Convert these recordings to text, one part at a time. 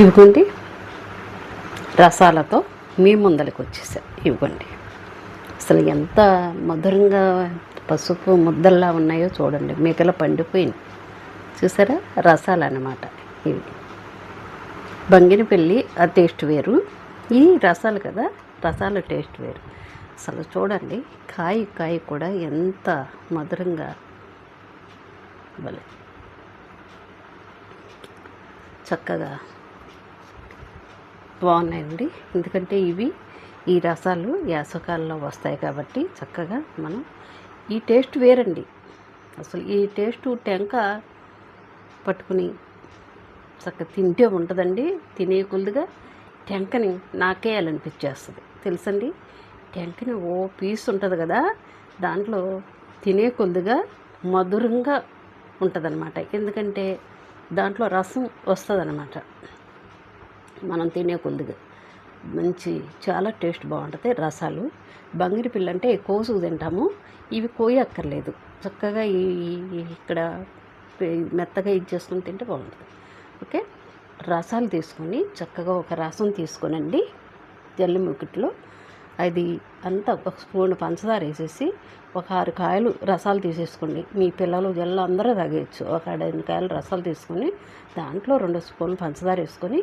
ఇవ్వండి. రసాలతో మీ ముందరికి వచ్చేసా ఇవ్వండి. అసలు ఎంత మధురంగా పసుపు ముద్దల్లా ఉన్నాయో చూడండి. మిగల పండిపోయింది చూసారా? రసాలు అన్నమాట ఇవి. బంగినపల్లి ఆ టేస్ట్ వేరు. ఈ రసాలు కదా రసాల టేస్ట్ వేరు. అసలు చూడండి కాయ కాయ కూడా ఎంత మధురంగా భలే. చక్కగా బాగున్నాయండి. ఎందుకంటే ఇవి ఈ రసాలు వేసవకాలంలో వస్తాయి కాబట్టి చక్కగా మనం ఈ టేస్ట్ వేరండి. అసలు ఈ టేస్ట్ టెంక పట్టుకుని చక్కగా తింటే ఉంటుందండి. తినే కొద్దిగా టెంకని నాకేయాలనిపించేస్తుంది. తెలుసండి? టెంకని ఓ పీస్ ఉంటుంది కదా దాంట్లో తినే కొద్దిగా మధురంగా ఉంటుందన్నమాట. ఎందుకంటే దాంట్లో రసం వస్తుందన్నమాట. మనం తినే కొద్దిగా. మంచి చాలా టేస్ట్ బాగుంటుంది రసాలు. బంగిరి పిల్ల అంటే కోసుకు తింటాము. ఇవి కోయక్కర్లేదు. చక్కగా ఈ ఇక్కడ మెత్తగా మెత్తగా ఇచ్చేసుకొని తింటే బాగుంటుంది. ఓకే? రసాలు తీసుకొని చక్కగా ఒక రసం తీసుకునండి. జల్లి ముక్కుట్లో. అది అంతా ఒక స్పూన్ పంచదార వేసేసి ఒక ఆరు కాయలు రసాలు తీసేసుకోండి. మీ పిల్లలు జల్లు అందరూ తాగేయచ్చు. ఒక ఐదు కాయలు రసాలు తీసుకొని దాంట్లో రెండు స్పూన్లు పంచదార వేసుకొని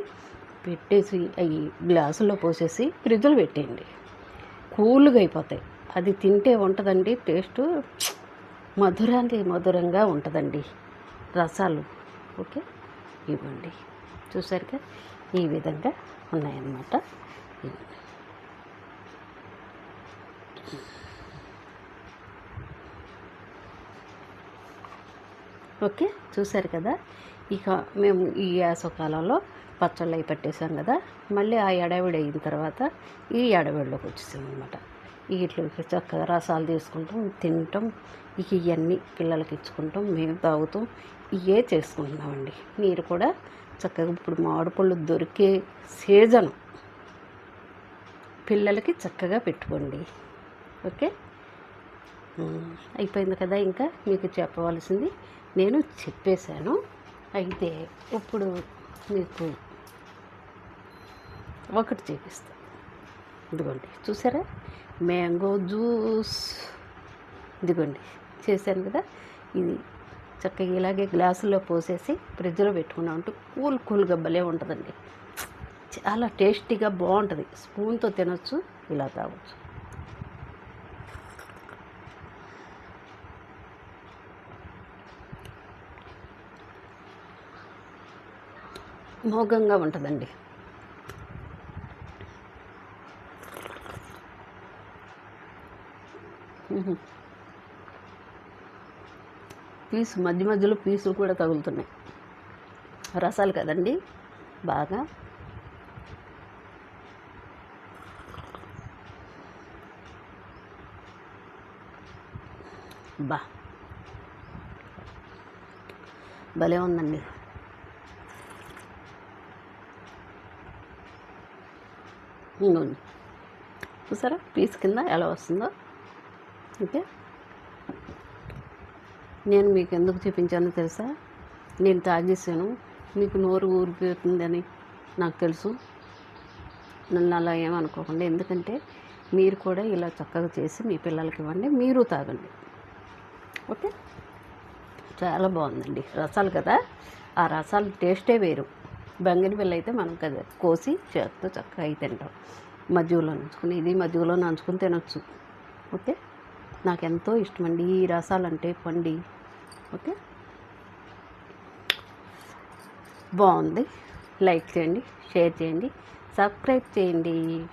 పెట్టేసి అవి గ్లాసుల్లో పోసేసి ఫ్రిడ్జ్లో పెట్టేయండి. కూల్గా అయిపోతాయి. అది తింటే ఉంటుందండి టేస్ట్ మధురానికి మధురంగా ఉంటుందండి. రసాలు ఓకే? ఇవ్వండి. చూసారుగా? ఈ విధంగా ఉన్నాయన్నమాట. ఓకే? చూశారు కదా? ఇక మేము ఈ వేసవకాలంలో పచ్చళ్ళు అవి పట్టేసాం కదా మళ్ళీ ఆ ఎడవిడి అయిన తర్వాత ఈ ఎడవిడిలోకి వచ్చేసాం అనమాట వీటిలోకి చక్కగా రసాలు తీసుకుంటాం తింటాం ఇక ఇవన్నీ పిల్లలకి ఇచ్చుకుంటాం మేము తాగుతాం ఇవే చేసుకుంటున్నామండి. మీరు కూడా చక్కగా ఇప్పుడు మామిడి పళ్ళు దొరికే సీజన్. పిల్లలకి చక్కగా పెట్టుకోండి. ఓకే? అయిపోయింది కదా ఇంకా మీకు చెప్పవలసింది. నేను చెప్పేశాను. అయితే ఇప్పుడు మీకు ఒకటి చూపిస్తాను ఇదిగోండి చూసారా? Mango juice. ఇదిగోండి చేశాను కదా? ఇది చక్కగా ఇలాగే గ్లాసులో పోసేసి ఫ్రిడ్జ్లో పెట్టుకున్నాం అంటే కూల్ కూల్గా భలే ఉంటుందండి. చాలా టేస్టీగా బాగుంటుంది. స్పూన్తో తినొచ్చు ఇలా తాగొచ్చు. మోగంగా ఉంటుందండి. పీసు మధ్య మధ్యలో పీసులు కూడా తగులుతున్నాయి. రసాలు కదండి బాగా. బా. భలే ఉందండి. ఇంకోండి చూసారా? పీస్ కింద ఎలా వస్తుందో. ఓకే. నేను మీకు ఎందుకు చూపించానో తెలుసా? నేను తాగేసాను మీకు నోరు ఊరిపోతుందని నాకు తెలుసు. నన్ను అలా ఏమనుకోకుండా. ఎందుకంటే మీరు కూడా ఇలా చక్కగా చేసి మీ పిల్లలకి ఇవ్వండి. మీరు తాగండి. ఓకే. చాలా బాగుందండి. రసాలు కదా? ఆ రసాలు టేస్టే వేరు. బంగిని పిల్ల అయితే మనం కదా కోసి చేతితో చక్కగా అయి తింటాం. మజ్జిగలో నంచుకుని ఇది మజ్జిగలో నంచుకుని తినొచ్చు. ఓకే? నాకు ఎంతో ఇష్టమండి ఈ రసాలంటే పండి. ఓకే? బాగుంది. లైక్ చేయండి షేర్ చేయండి సబ్స్క్రైబ్ చేయండి.